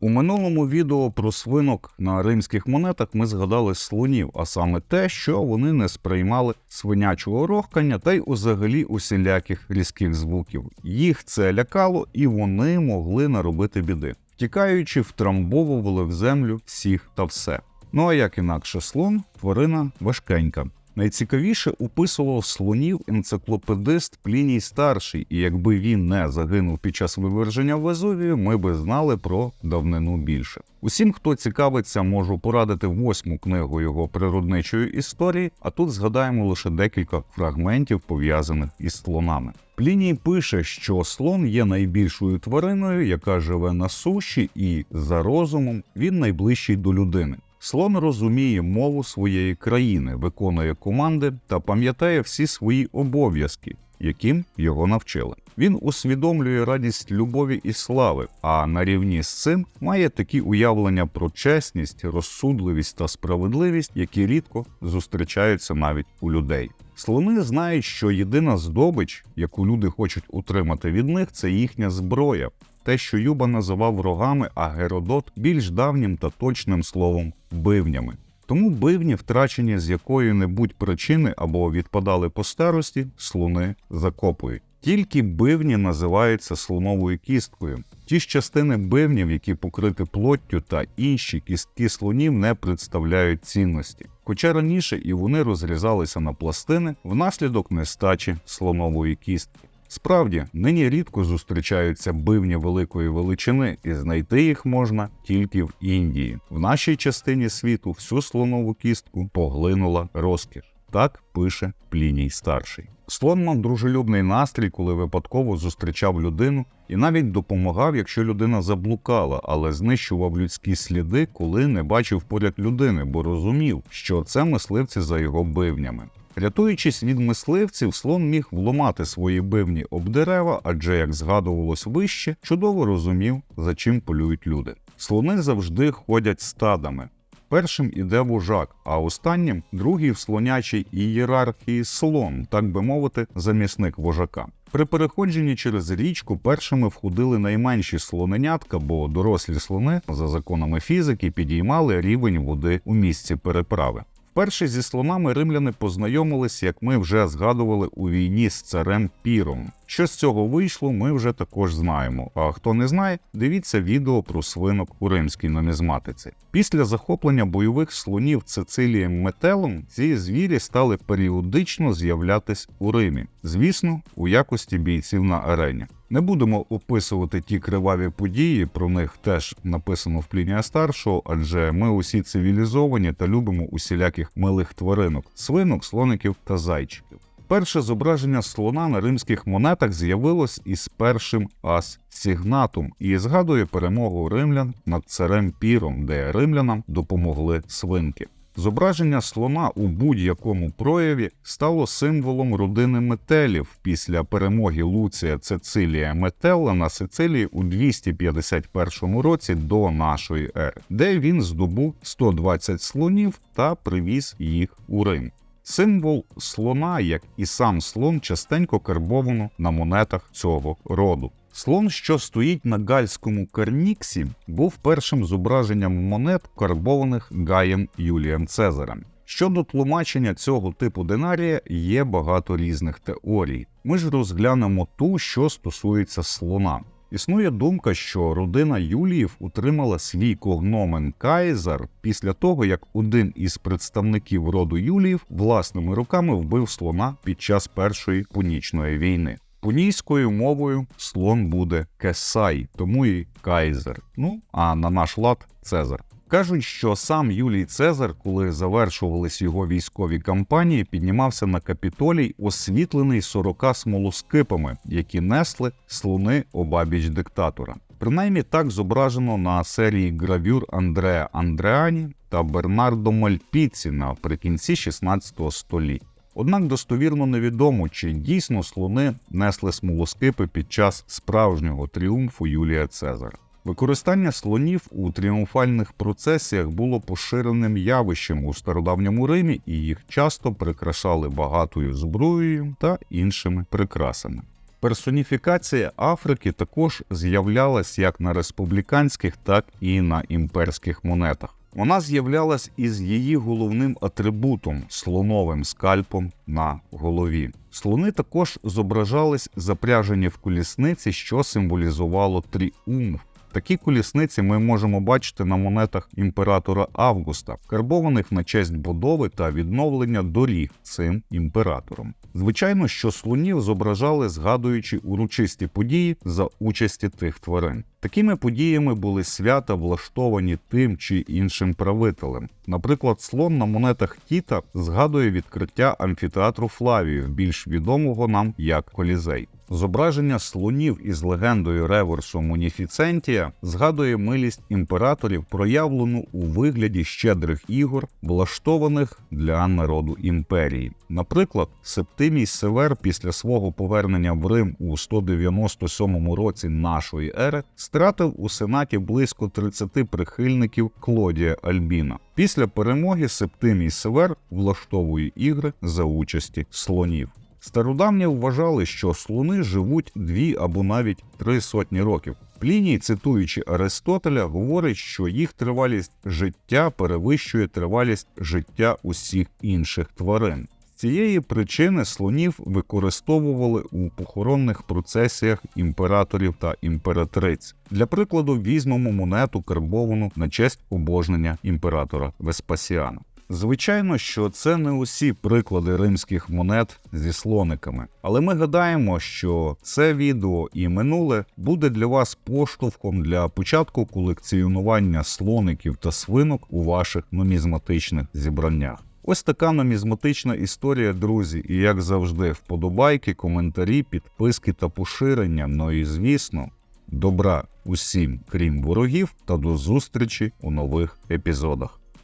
У минулому відео про свинок на римських монетах ми згадали слонів, а саме те, що вони не сприймали свинячого рохкання та й взагалі усіляких різких звуків. Їх це лякало, і вони могли наробити біди. Тікаючи, втрамбовували в землю всіх та все. Ну а як інакше слон тварина важкенька. Найцікавіше описував слонів енциклопедист Пліній старший, і якби він не загинув під час виверження Везувію, ми би знали про давнину більше. Усім, хто цікавиться, можу порадити восьму книгу його природничої історії, а тут згадаємо лише декілька фрагментів пов'язаних із слонами. Пліній пише, що слон є найбільшою твариною, яка живе на суші, і за розумом він найближчий до людини. Слон розуміє мову своєї країни, виконує команди та пам'ятає всі свої обов'язки, яким його навчили. Він усвідомлює радість любові і слави, а на рівні з цим має такі уявлення про чесність, розсудливість та справедливість, які рідко зустрічаються навіть у людей. Слони знають, що єдина здобич, яку люди хочуть утримати від них, це їхня зброя, те, що Юба називав рогами, а Геродот більш давнім та точним словом бивнями. Тому бивні, втрачені з якої-небудь причини або відпадали по старості, слони закопують. Тільки бивні називаються слоновою кісткою. Ті ж частини бивнів, які покриті плоттю та інші кістки слонів не представляють цінності. Хоча раніше і вони розрізалися на пластини внаслідок нестачі слонової кістки. Справді, нині рідко зустрічаються бивні великої величини, і знайти їх можна тільки в Індії. В нашій частині світу всю слонову кістку поглинула розкіш. Так пише Пліній старший. Слон мав дружелюбний настрій, коли випадково зустрічав людину, і навіть допомагав, якщо людина заблукала, але знищував людські сліди, коли не бачив поряд людини, бо розумів, що це мисливці за його бивнями. Рятуючись від мисливців, слон міг вломати свої бивні об дерева, адже, як згадувалось вище, чудово розумів, за чим полюють люди. Слони завжди ходять стадами. Першим іде вожак, а останнім другий в слонячій ієрархії слон, так би мовити, замісник вожака. При переходженні через річку першими входили найменші слоненятка, бо дорослі слони за законами фізики підіймали рівень води у місці переправи. Вперше зі слонами римляни познайомились, як ми вже згадували у війні з царем Піром. Що з цього вийшло, ми вже також знаємо. А хто не знає, дивіться відео про свинок у римській нумізматиці. Після захоплення бойових слонів Цицилієм Метелом ці звірі стали періодично з'являтись у Римі, звісно, у якості бійців на арені. Не будемо описувати ті криваві події, про них теж написано в Плінія старшого, адже ми усі цивілізовані та любимо усіляких милих тваринок, свинок, слоників та зайчиків. Перше зображення слона на римських монетах з'явилось із першим ас сігнатум і згадує перемогу римлян над царем Піром, де римлянам допомогли свинки. Зображення слона у будь-якому прояві стало символом родини метелів після перемоги Луція Цицилія Метелла на Сицилії у 251 році до нашої ери, де він здобув 120 слонів та привіз їх у Рим. Символ слона, як і сам слон, частенько карбовано на монетах цього роду. Слон, що стоїть на гальському карніксі, був першим зображенням монет, карбованих Гаєм Юлієм Цезарем. Щодо тлумачення цього типу динарія є багато різних теорій. Ми ж розглянемо ту, що стосується слона. Існує думка, що родина Юліїв утримала свій когномен Кайзар після того, як один із представників роду Юліїв власними руками вбив слона під час Першої пунічної війни. Пунійською мовою слон буде Кесай, тому і Кайзер. Ну а на наш лад Цезар. Кажуть, що сам Юлій Цезар, коли завершувались його військові кампанії, піднімався на капітолій, освітлений 40 смолоскипами, які несли слони обабіч диктатора. Принаймні так зображено на серії гравюр Андреа Андреані та Бернардо Мальпіці наприкінці 16 століття. Однак достовірно невідомо, чи дійсно слони несли смолоскипи під час справжнього тріумфу Юлія Цезара. Використання слонів у тріумфальних процесіях було поширеним явищем у стародавньому Римі, і їх часто прикрашали багатою зброєю та іншими прикрасами. Персоніфікація Африки також з'являлась як на республіканських, так і на імперських монетах. Вона з'являлась із її головним атрибутом слоновим скальпом на голові. Слони також зображались запряжені в колісниці, що символізувало тріумф. Такі колісниці ми можемо бачити на монетах імператора Августа, карбованих на честь будови та відновлення доріг цим імператором. Звичайно, що слонів зображали, згадуючи урочисті події за участі тих тварин. Такими подіями були свята, влаштовані тим чи іншим правителем. Наприклад, слон на монетах Тіта згадує відкриття амфітеатру Флавію, більш відомого нам як Колізей. Зображення слонів із легендою реверсу Муніфіцентія згадує милість імператорів, проявлену у вигляді щедрих ігор, влаштованих для народу імперії. Наприклад, Септимій Север після свого повернення в Рим у 197 році нашої ери стратив у сенаті близько 30 прихильників Клодія Альбіна. Після перемоги Септимій Север влаштовує ігри за участі слонів. Стародавні вважали, що слони живуть дві або навіть три сотні років. Пліній, цитуючи Аристотеля, говорить, що їх тривалість життя перевищує тривалість життя усіх інших тварин. З цієї причини слонів використовували у похоронних процесіях імператорів та імператриць. Для прикладу, візьмемо монету карбовану на честь обожнення імператора Веспасіана. Звичайно, що це не усі приклади римських монет зі слониками, але ми гадаємо, що це відео і минуле буде для вас поштовхом для початку колекціонування слоників та свинок у ваших нумізматичних зібраннях. Ось така нумізматична історія, друзі, і як завжди, вподобайки, коментарі, підписки та поширення. Ну і звісно, добра усім, крім ворогів, та до зустрічі у нових епізодах.